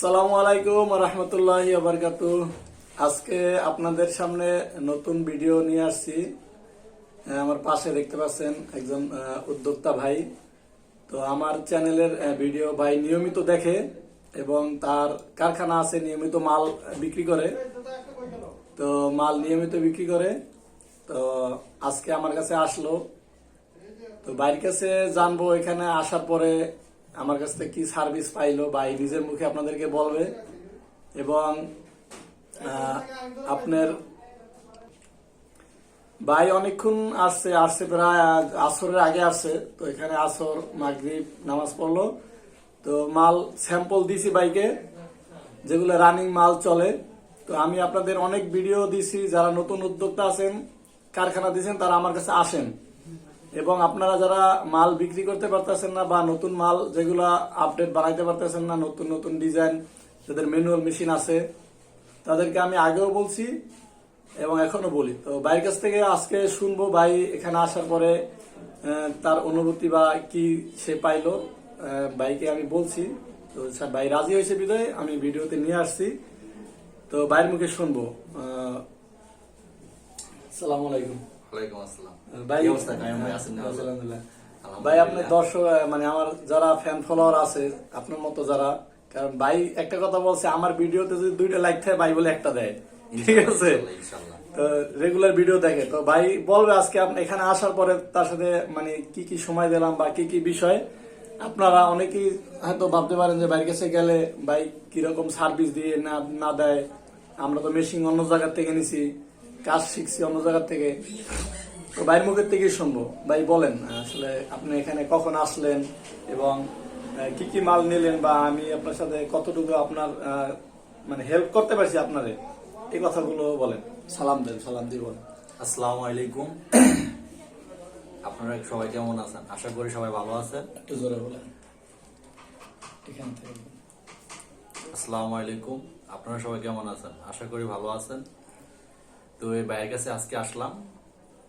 সালামু আলাইকুম রহমতুল্লাহ বারকাত আজকে আপনাদের সামনে নতুন ভিডিও নিয়ে আসছি। আহ, আমার পাশে দেখতে পাচ্ছেন একজন উদ্যোক্তা ভাই। তো আমার চ্যানেলের ভিডিও ভাই নিয়মিত দেখে এবং তার কারখানা আছে নিয়মিত মাল বিক্রি করে। তো মাল নিয়মিত বিক্রি করে। তো আজকে আমার কাছে আসলো। তো বাইরের কাছে জানব এখানে আসার পরে আমার কাছ থেকে কি সার্ভিস পাইলো বা এই নিজের মুখে আপনাদেরকে বলবে। এবং আপনার ভাই অনেকক্ষণ আসছে আসছে প্রায় আসরের আগে আসছে। তো এখানে আসর, মাগরিব, নামাজ পড়ল। তো মাল স্যাম্পল দিছি বাইকে যেগুলো রানিং মাল চলে। তো আমি আপনাদের অনেক ভিডিও দিছি, যারা নতুন উদ্যোক্তা আছেন, কারখানা দিয়েছেন তারা আমার কাছে আসেন। এবং আপনারা যারা মাল বিক্রি করতে পারতেছেন না বা নতুন মাল যেগুলা আপডেট বানাইতে পারতেছেন না, নতুন নতুন ডিজাইন যাদের ম্যানুয়াল মেশিন আছে, তাদেরকে আমি আগেও বলছি এবং এখনও বলি। তো ভাইয়ের কাছ থেকে আজকে শুনব, ভাই এখানে আসার পরে তার অনুভূতি বা কি সে পাইলো ভাইকে আমি বলছি। তো স্যার, ভাই রাজি হয়েছে বিদায়, আমি ভিডিওতে নিয়ে আসছি। তো ভাইয়ের মুখে শুনব। আসসালামু আলাইকুম। ওয়ালাইকুম আসসালাম ভাই অবস্থা কায়েম ভাই আছেন আলহামদুলিল্লাহ। আলহামদুলিল্লাহ। ভাই আপনার দর্শক মানে আমার যারা ফ্যান ফলোয়ার আছে আপনার মতো যারা কারণ ভাই একটা কথা বলছে আমার ভিডিওতে যদি দুইটা লাইক থাকে ভাই বলে একটা দেয় ঠিক আছে। তো রেগুলার ভিডিও দেখে তো ভাই বলবে আজকে আপনি এখানে আসার পরে তার সাথে মানে কি কি সময় দিলাম বা কি কি বিষয় আপনারা অনেকেই হয়তো ভাবতে পারেন যে বাইরের কাছে গেলে ভাই কীরকম সার্ভিস দিয়ে না না দেয় আমরা তো মেশিন অন্য জায়গার থেকে নিছি কাজ শিখছি অন্য জায়গার থেকে। তো ভাইয়ের মুখের থেকেই শুনব। ভাই বলেন আসলে আপনি এখানে কখন আসলেন এবং কি কি মাল নিলেন বা আমি আপনার সাথে কতটুকু আপনার মানে হেল্প করতে পারছি আপনারে? এই কথাগুলো বলেন। সালাম দেন সালাম দিয়ে বলেন। আসসালামু আলাইকুম। আপনারা সবাই কেমন আছেন? আশা করি সবাই ভালো আছেন। একটু জোরে বলেন। এখান থেকে আসসালামু আলাইকুম। আপনারা সবাই কেমন আছেন? আশা করি ভালো আছেন। তো এই ভাইয়ের কাছে আজকে আসলাম।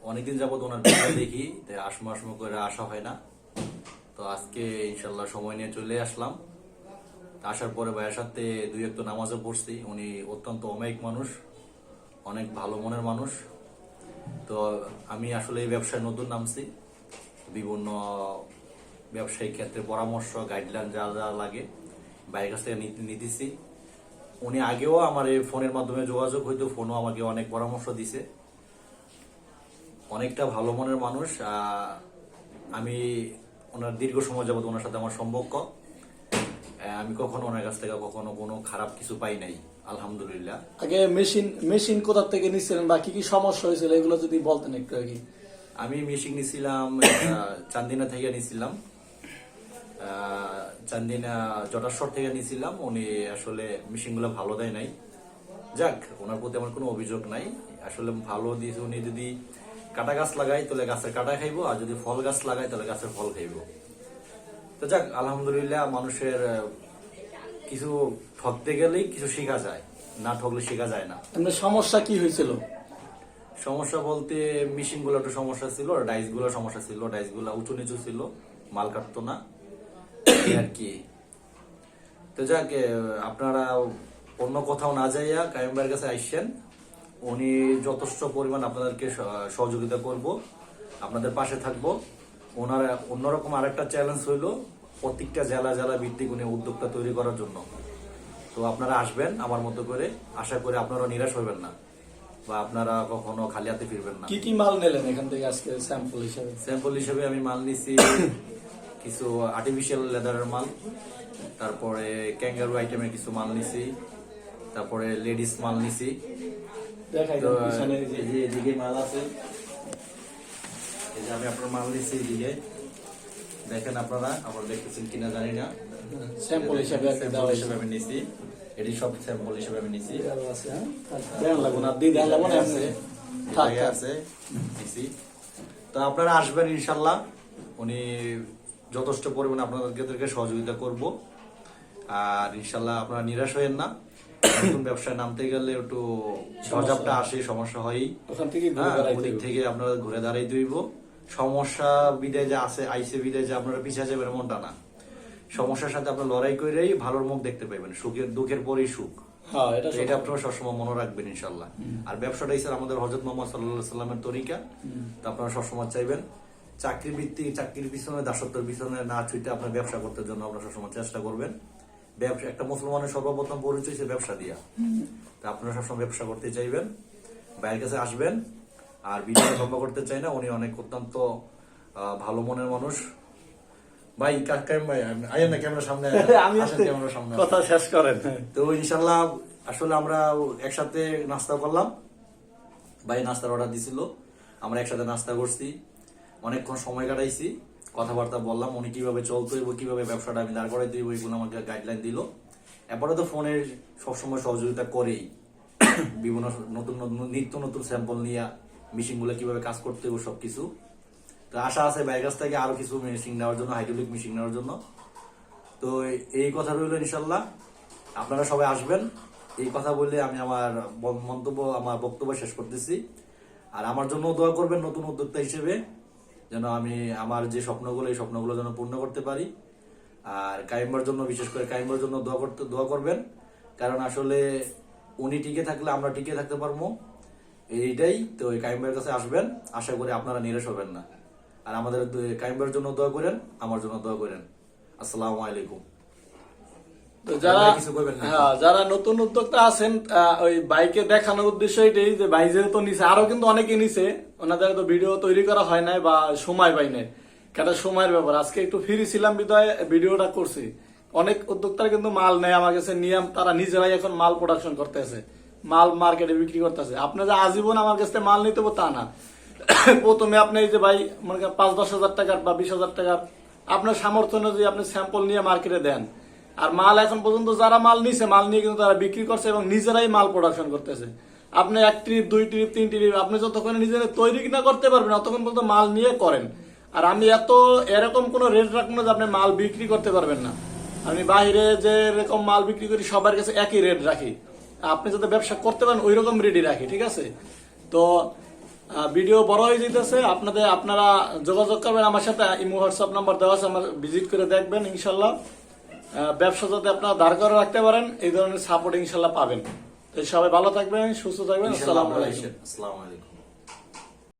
অনেকদিন যাবত ওনার ভিডিও দেখি, তাই আসমো আসমো করে আসা হয় না। তো আজকে ইনশাল্লাহ সময় নিয়ে চলে আসলাম। আসার পরে ভাইয়ের সাথে দুই একটা নামাজও পড়ছি। উনি অত্যন্ত অমায়িক মানুষ, অনেক ভালো মনের মানুষ। তো আমি আসলে এই ব্যবসায় নতুন নামছি। বিভিন্ন ব্যবসায়িক ক্ষেত্রে পরামর্শ গাইডলাইন যা যা লাগে বাইরের কাছ থেকে নিতে- নিতেছি। উনি আগেও আমার এই ফোনের মাধ্যমে যোগাযোগ হইতো ফোনও আমাকে অনেক পরামর্শ দিছে। অনেকটা ভালো মনের মানুষ আমি ওনার দীর্ঘ সময় যাবত ওনার সাথে আমার সম্পর্ক। আমি কখনো ওনার কাছ থেকে কখনো কোনো খারাপ কিছু পাই নাই আলহামদুলিল্লাহ। আগে মেশিন মেশিন কোথা থেকে নিচ্ছিলেন বা কি কি সমস্যা হয়েছিল এগুলো যদি বলতেন একটু আগে। আমি মেশিন নিছিলাম চান্দিনা থেকে নিছিলাম। চান্দিনা জটাশ্বর থেকে নিছিলাম। উনি আসলে মেশিনগুলো ভালো দেয় নাই। যাক ওনার প্রতি আমার কোনো অভিযোগ নাই। আসলে ভালো দিয়েছে উনি যদি কাটা গাছ লাগাই তাহলে গাছের কাটা খাইবো আর যদি ফল গাছ লাগাই তাহলে গাছের ফল খাইবো। তো যাক আলহামদুলিল্লাহ মানুষের কিছু ঠকতে গেলেই কিছু শেখা যায়। না ঠকলে শেখা যায় না। সমস্যা কি হয়েছিল? সমস্যা বলতে মেশিনগুলো একটু সমস্যা ছিল আর ডাইস সমস্যা ছিল। ডাইসগুলো উঁচু নিচু ছিল মাল কাটতো না। আর কি তো যাক আপনারা অন্য কোথাও না যাইয়া কায়েম ভাইয়ের কাছে আইসেন উনি যথেষ্ট পরিমাণ আপনাদেরকে সহযোগিতা করব আপনাদের পাশে থাকব। ওনার অন্যরকম আরেকটা চ্যালেঞ্জ হইল প্রত্যেকটা জেলা জেলা ভিত্তিক উনি উদ্যোক্তা তৈরি করার জন্য। তো আপনারা আসবেন আমার মতো করে আশা করি আপনারা নিরাশ হবেন না বা আপনারা কখনো খালি হাতে ফিরবেন না। কি কি মাল নিলেন এখান থেকে আজকে স্যাম্পল হিসেবে? স্যাম্পল হিসেবে আমি মাল নিছি কিছু আর্টিফিশিয়াল লেদারের মাল তারপরে ক্যাঙ্গারু আইটেমের কিছু মাল নিছি তারপরে লেডিস মাল নিছি। তো এদিকে মাল আছে এই যে আমি আপনার মাল নিছি এদিকে। দেখেন আপনারা আবার দেখতেছেন কিনা জানি না। স্যাম্পল হিসেবে স্যাম্পল হিসেবে আমি নিছি। এটি সব স্যাম্পল হিসেবে আমি নিছি। আছে, হ্যাঁ? লাগবো না দিয়ে লাগবো না এমনি। থাক, জায়গা থাক। আছে নিছি। তো আপনারা আসবেন ইনশাল্লাহ। উনি যথেষ্ট পরিমাণে আপনাদেরকে সহযোগিতা করব। আর ইনশাল্লাহ আপনারা নিরাশ হয়েন না। নতুন ব্যবসায় নামতে গেলে একটু ঝড়ঝাপটা আসে সমস্যা হয়ই। হ্যাঁ, বেড়াইতে ওদিক থেকে আপনারা ঘুরে দাঁড়াই দইব সমস্যা বিদায় যে আছে আইসে বিদায় যে আপনারা পিছিয়ে যাবেন এমনটা না। সমস্যার সাথে আপনার লড়াই করেই ভালোর মুখ দেখতে পাবেন সুখের দুঃখের পরেই সুখ। হ্যাঁ এটা আপনারা সবসময় মনে রাখবেন ইনশাল্লাহ আর ব্যবসাটাই স্যার আমাদের হজরত মোহাম্মদ সাল্লাহ সাল্লামের তরিকা। তো আপনারা সবসময় চাইবেন চাকরি ভিত্তিক চাকরির পিছনে দাসত্বের পিছনে না ছুটে আপনার ব্যবসা করতে জন্য আপনারা সবসময় চেষ্টা করবেন। ব্যবসা একটা মুসলমানের সর্বপ্রথম পরিচয় সে ব্যবসা দিয়া। তা আপনারা সবসময় ব্যবসা করতে চাইবেন ভাইয়ের কাছে আসবেন আর ভিডিও লম্বা করতে চাই না উনি অনেক অত্যন্ত ভালো মনের মানুষ। ভাই কাকাই ভাই আইয়েন না ক্যামেরার সামনে আমি ক্যামেরার সামনে কথা শেষ করেন। তো ইনশাল্লাহ আসলে আমরা একসাথে নাস্তা করলাম। ভাই নাস্তার অর্ডার দিছিল আমরা একসাথে নাস্তা করছি। অনেকক্ষণ সময় কাটাইছি, কথাবার্তা বললাম, উনি কীভাবে চলতো এবং কীভাবে ব্যবসাটা আমি দাঁড় করাই দিব এগুলো আমাকে গাইডলাইন দিল। এরপরে তো ফোনের সবসময় সহযোগিতা করেই বিভিন্ন নতুন নতুন, নিত্য নতুন স্যাম্পল নিয়ে মেশিনগুলো কীভাবে কাজ করতে হবে সবকিছু। তো আশা আছে ভাইয়ের কাছ থেকে আরও কিছু মেশিন নেওয়ার জন্য হাইড্রোলিক মেশিন নেওয়ার জন্য। তো এই কথা রইল ইনশাল্লাহ আপনারা সবাই আসবেন। এই কথা বলে আমি আমার মন্তব্য, আমার বক্তব্য শেষ করতেছি। আর আমার জন্য দোয়া করবেন নতুন উদ্যোক্তা হিসেবে। যেন আমি আমার যে স্বপ্নগুলো, এই স্বপ্নগুলো যেন পূর্ণ করতে পারি। আর কাইম্বার জন্য, বিশেষ করে কাইম্বার জন্য দোয়া করতে, দোয়া করবেন। কারণ আসলে উনি টিকে থাকলে আমরা টিকে থাকতে পারব। এইটাই তো এই কাইম্বার কাছে আসবেন। আশা করি আপনারা নিরাশ হবেন না। আর আমাদের কাইম্বার জন্য দোয়া করেন, আমার জন্য দোয়া করেন। আসসালামু আলাইকুম। তো যারা? হ্যাঁ যারা নতুন উদ্যোক্তা আছেন ওই বাইকে দেখানোর উদ্দেশ্য এটাই যে ভাই যেহেতু নিছে আরও কিন্তু অনেকে নিছে ওনাদের তো ভিডিও তৈরি করা হয় নাই বা সময় পাই নাই। কেন সময়ের ব্যাপার? আজকে একটু ফ্রি ছিলাম বিদায় ভিডিওটা করছি। অনেক উদ্যোক্তারা কিন্তু মাল নেয় আমার কাছে নিয়ে তারা নিজেরাই এখন মাল প্রোডাকশন করতেছে মাল মার্কেটে বিক্রি করতেছে আপনি যে আজীবন আমার কাছে মাল নিতে তা না। প্রথমে আপনি এই যে ভাই মনে করেন পাঁচ দশ হাজার টাকার বা বিশ হাজার টাকার আপনার সামর্থ্য অনুযায়ী আপনি স্যাম্পল নিয়ে মার্কেটে দেন। আর মাল এখন পর্যন্ত যারা মাল নিছে, মাল নিয়ে কিন্তু তারা বিক্রি করছে এবং নিজেরাই মাল প্রোডাকশন করতেছে। আপনি এক ট্রিপ দুই ট্রিপ তিন ট্রিপ আপনি যতক্ষণ নিজেরা তৈরি না করতে পারবেন ততক্ষণ পর্যন্ত মাল নিয়ে করেন। আর আমি এত, এরকম কোনো রেট রাখব না যে আপনি মাল বিক্রি করতে পারবেন না। আমি বাইরে যে এরকম মাল বিক্রি করি, সবার কাছে একই রেট রাখি। আপনি যাতে ব্যবসা করতে পারেন ওই রকম রেটই রাখি, ঠিক আছে? তো ভিডিও বড় হয়ে যেতেছে আপনাদের, আপনারা যোগাযোগ করবেন আমার সাথে। ইমো, হোয়াটসঅ্যাপ নাম্বার দেওয়া আছে, আমার ভিজিট করে দেখবেন, ইনশাল্লাহ। ব্যবসা যাতে আপনারা দাঁড় করে রাখতে পারেন এই ধরনের সাপোর্ট ইনশাল্লাহ পাবেন। তো সবাই ভালো থাকবেন সুস্থ থাকবেন ইনশাআল্লাহ আসসালামু আলাইকুম। আসসালামু আলাইকুম।